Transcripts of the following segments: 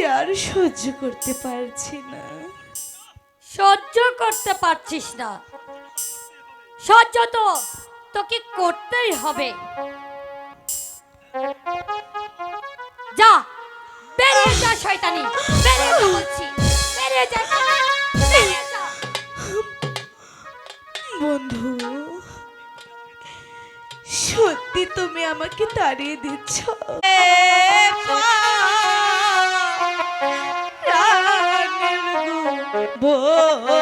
লাগাচ্ছে আর সহ্য করতে পারছি না। সহ্য করতে পারছিস না। সহ্য তো তোকে করতেই হবে। যা বেরিয়ে যা শয়তানি বেরিয়ে যা বলছি বেরিয়ে যা বেরিয়ে যা। বন্ধু সত্যি তুমি আমাকে তাড়িয়ে দিচ্ছ। প্রাণের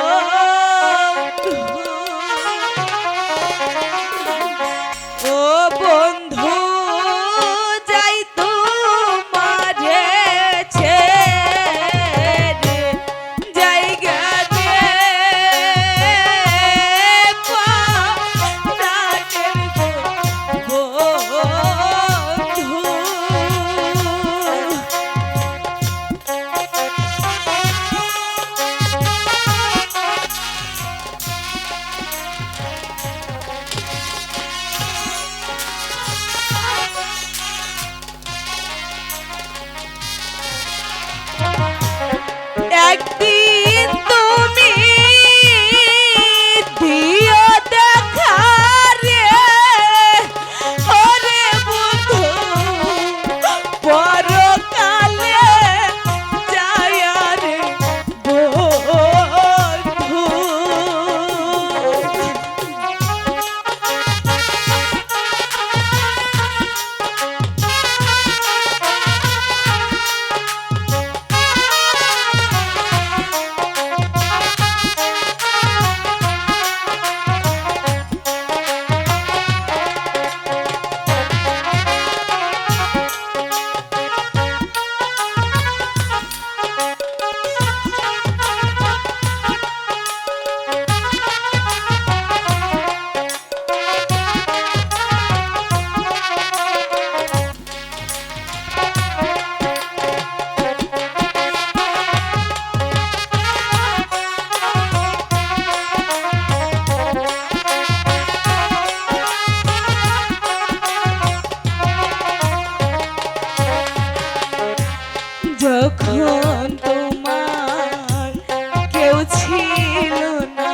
ছিল না।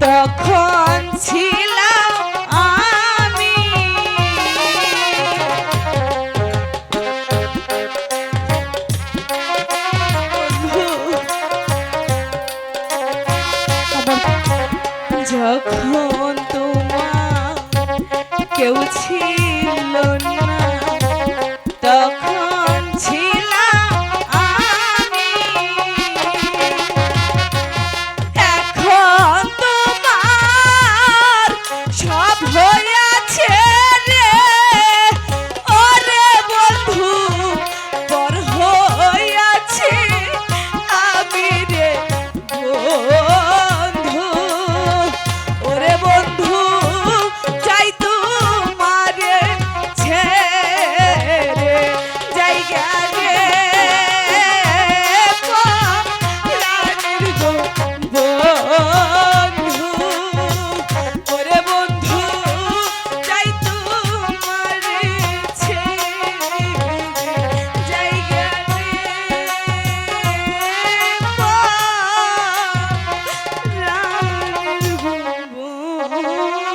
তখন ছিলাম আমি। যখন তোমার কেউ ছিল Música